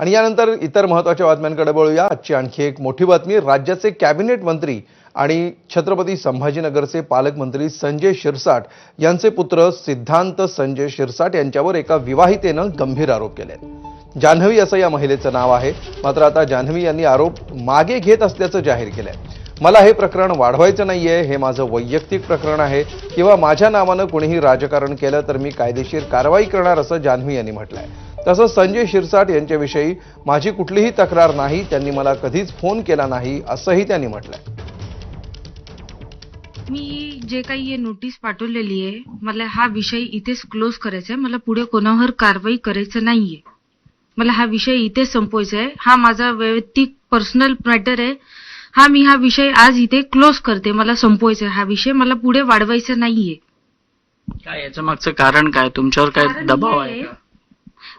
आणि यानंतर इतर महत्त्वाच्या बातम्यांकडे बळूया आजची आणखी एक मोठी बातमी राज्याचे कॅबिनेट मंत्री आणि छत्रपती संभाजीनगरचे पालकमंत्री संजय शिरसाट यांचे पुत्र सिद्धांत संजय शिरसाट यांच्यावर एका विवाहितेनं गंभीर आरोप केले जान्हवी असं या महिलेचं नाव आहे. मात्र आता जान्हवी यांनी आरोप मागे घेत असल्याचं जाहीर केलंय. मला हे प्रकरण वाढवायचं नाहीये हे माझं वैयक्तिक प्रकरण आहे. किंवा माझ्या नावानं कुणीही राजकारण केलं तर मी कायदेशीर कारवाई करणार असं जान्हवी यांनी म्हटलंय. तसंच संजय शिरसाट यांच्याविषयी माझी कुठलीही तक्रार नाही त्यांनी मला कधीच फोन केला नाही असंही त्यांनी म्हटलंय. मी जे काही हे नोटीस पाठवलेली आहे मला हा विषय इथेच क्लोज करायचा आहे. मला पुढे कोणावर कारवाई करायचं नाहीये. मला हा विषय इथेच संपवायचा आहे. हा माझा वैयक्तिक पर्सनल मॅटर आहे. हा मी हा विषय आज इथे क्लोज करते. मला संपवायचा आहे हा विषय. मला पुढे वाढवायचा नाहीये. काय याच्या मागचं कारण काय? तुमच्यावर काय कारण दबाव हे आहे का?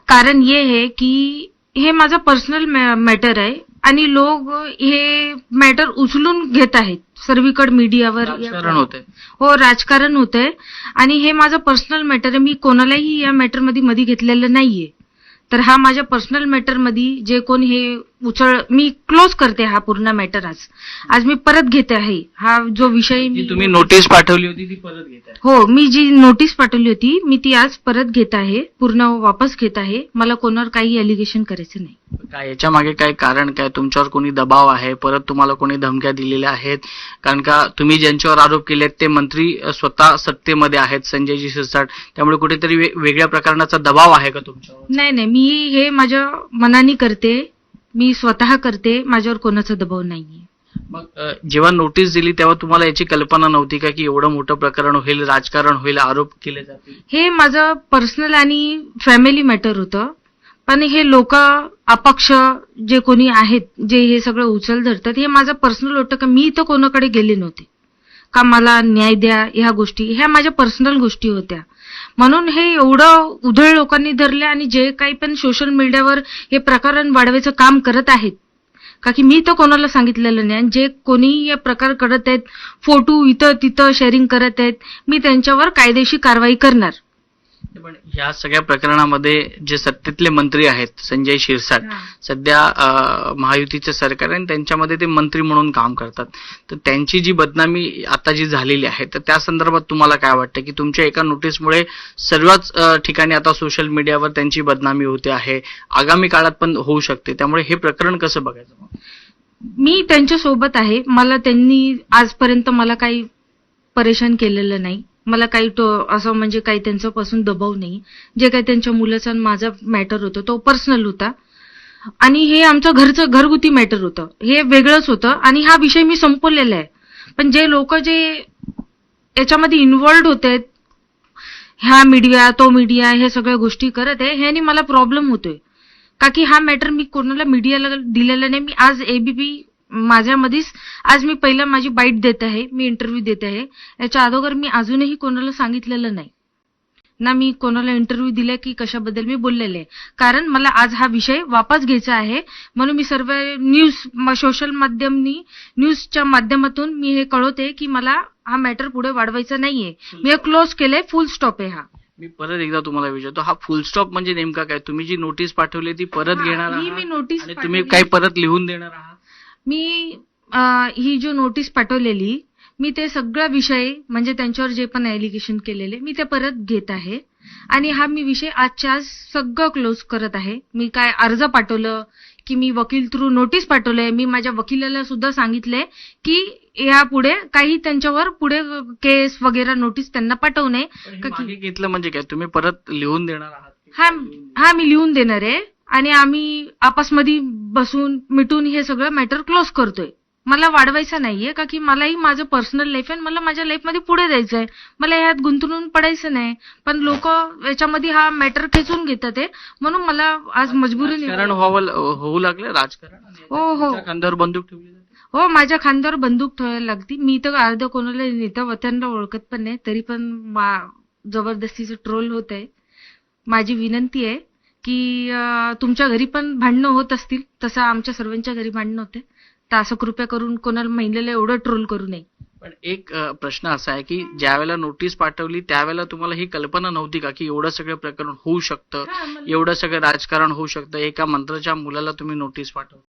कारण ये है की हे माझं पर्सनल मॅटर आहे आणि लोक हे मॅटर उचलून घेत आहेत. सर्वीकडे मीडियावर राजकारण होते हो राजकारण होतंय. आणि हे माझं पर्सनल मॅटर आहे. मी कोणालाही या मॅटरमध्ये मध्ये घेतलेलं नाहीये. तर हा माझ्या पर्सनल मॅटरमध्ये जे कोण हे उचळ मी क्लोज करते हा पूर्ण मॅटर आज. आज मी परत घेते आहे. हा जो विषय जी मी तुम्ही नोटीस पाठवली होती ती परत घेत आहे. हो मी जी नोटीस पाठवली होती मी ती आज परत घेत आहे पूर्ण वापस घेत आहे. मला कोणावर काही एलिगेशन करायचं नाही. काय याच्या मागे काय कारण काय तुमच्यावर कोणी दबाव आहे? परत तुम्हाला कोणी धमक्या दिलेल्या आहेत? कारण का तुम्ही ज्यांच्यावर आरोप केलेत ते मंत्री स्वतः सत्तेमध्ये आहेत संजयजी शिरसाट. त्यामुळे कुठेतरी वेगळ्या प्रकारचा दबाव आहे का तुमच्यावर? नाही नाही मी हे माझ्या मनाने करते. मी स्वतः करते. माझ्यावर कोणाचा दबाव नाहीये. मग जेव्हा नोटीस दिली तेव्हा तुम्हाला याची कल्पना नव्हती का की एवढं मोठं प्रकरण होईल राजकारण होईल आरोप केले जातील? हे माझं पर्सनल आणि फॅमिली मॅटर होतं. पण हे लोक अपक्ष जे कोणी आहेत जे हे सगळं उचल धरतात हे माझं पर्सनल होतं का मी तर कोणाकडे गेले नव्हते. का मला न्याय द्या ह्या गोष्टी ह्या माझ्या पर्सनल गोष्टी होत्या. म्हणून हे एवढं उधळ लोकांनी धरले आणि जे काही पण सोशल मीडियावर हे प्रकरण वाढवायचं काम करत आहेत का की मी तर कोणाला सांगितलेलं नाही आणि जे कोणी हे प्रकार करत आहेत फोटो इथं तिथं शेअरिंग करत आहेत मी त्यांच्यावर कायदेशीर कारवाई करणार. पण ह्या सगळ्या प्रकरणामध्ये जे सत्तेतले मंत्री आहेत संजय शिरसाट सध्या महायुतीचे सरकार आणि त्यांच्यामध्ये ते मंत्री म्हणून काम करतात. तर त्यांची जी बदनामी आता जी झालेली आहे तर त्या संदर्भात तुम्हाला काय वाटतं? की तुमच्या एका नोटीसमुळे सर्वच ठिकाणी आता सोशल मीडियावर त्यांची बदनामी होते आहे आगामी काळात पण होऊ शकते. त्यामुळे हे प्रकरण कसं बघायचं? मी त्यांच्यासोबत आहे. मला त्यांनी आजपर्यंत मला काही परेशान केलेलं नाही. मला काही तो असं म्हणजे काही त्यांच्यापासून दबाव नाही. जे काही त्यांच्या मुलाचा आणि माझा मॅटर होतं तो पर्सनल होता. आणि हे आमचं घरचं घरगुती मॅटर होतं. हे वेगळंच होतं आणि हा विषय मी संपवलेला आहे. पण जे लोक जे याच्यामध्ये इन्व्हॉल्ड होते ह्या मीडिया तो मीडिया हे सगळ्या गोष्टी करत आहे ह्यानी मला प्रॉब्लेम होतोय. का की हा मॅटर मी कोणाला मीडियाला दिलेला नाही मी आज एबीपी माझ्यामध्येच आज मी पहिला माझी बाईट देत आहे मी इंटरव्ह्यू देत आहे. याच्या अगोदर मी अजूनही कोणाला सांगितलेलं नाही. ना मी कोणाला इंटरव्ह्यू दिला की कशाबद्दल मी बोललेले. कारण मला आज हा विषय वापस घ्यायचा आहे. म्हणून मी सर्व न्यूज सोशल माध्यमनी न्यूजच्या माध्यमातून मी हे कळवते की मला हा मॅटर पुढे वाढवायचा नाहीये. मी क्लोज केलंय फुल स्टॉप आहे हा. मी परत एकदा तुम्हाला विचारतो हा फुल स्टॉप म्हणजे नेमका काय? तुम्ही जी नोटीस पाठवली ती परत हा, घेणार ही मी आहात नोटीस तुम्ही. काही परत लिहून देणार आहात? मी ही जो नोटीस पाठवलेली मी ते सगळा विषय म्हणजे त्यांच्यावर जे पण एलिगेशन केलेले मी ते परत घेत आहे. आणि हा मी विषय आजच्या आज सगळं क्लोज करत आहे. मी काय अर्ज पाठवलं की मी वकील थ्रू नोटीस पाठवलंय मी माझ्या वकिलाला सुद्धा सांगितलंय की या पुढे काही त्यांच्यावर पुढे केस वगैरे नोटीस त्यांना पाठवू नये. घेतलं म्हणजे काय? तुम्ही परत लिहून देणार आहात हा हा मी लिहून देणार आहे. आणि आम्ही आपसमध्ये बसून मिटून हे सगळं मॅटर क्लोज करतोय. मला वाढवायचं नाहीये का की मलाही माझं पर्सनल लाईफ आहे आणि मला माझ्या लाईफमध्ये पुढे जायचंय. मला ह्यात गुंतवून पडायचं नाही. पण लोक याच्यामध्ये हा मॅटर खेचून घेतात आहे म्हणून मला आज मजबुरी व्हावं होऊ लागलं? राजकारण हो, हो. खांद्यावर बंदूक ठेवली हो माझ्या खांद्यावर बंदूक ठेवायला लागती. मी तर अर्ध कोणाला नेता वत्यांना ओळखत पण नाही. तरी पण जबरदस्तीचं ट्रोल होत आहे. माझी विनंती आहे की तुमच्या घरी पण भांडणं होत असतील. तसं आमच्या सर्वांच्या घरी भांडणं होते. तर असं कृपया करून कोणाला महिलेला एवढं ट्रोल करू नये. पण एक प्रश्न असा आहे की ज्यावेळेला नोटीस पाठवली त्यावेळेला तुम्हाला ही कल्पना नव्हती का की एवढं सगळं प्रकरण होऊ शकतं? एवढं सगळं राजकारण होऊ शकतं? एका मंत्र्याच्या मुलाला तुम्ही नोटीस पाठव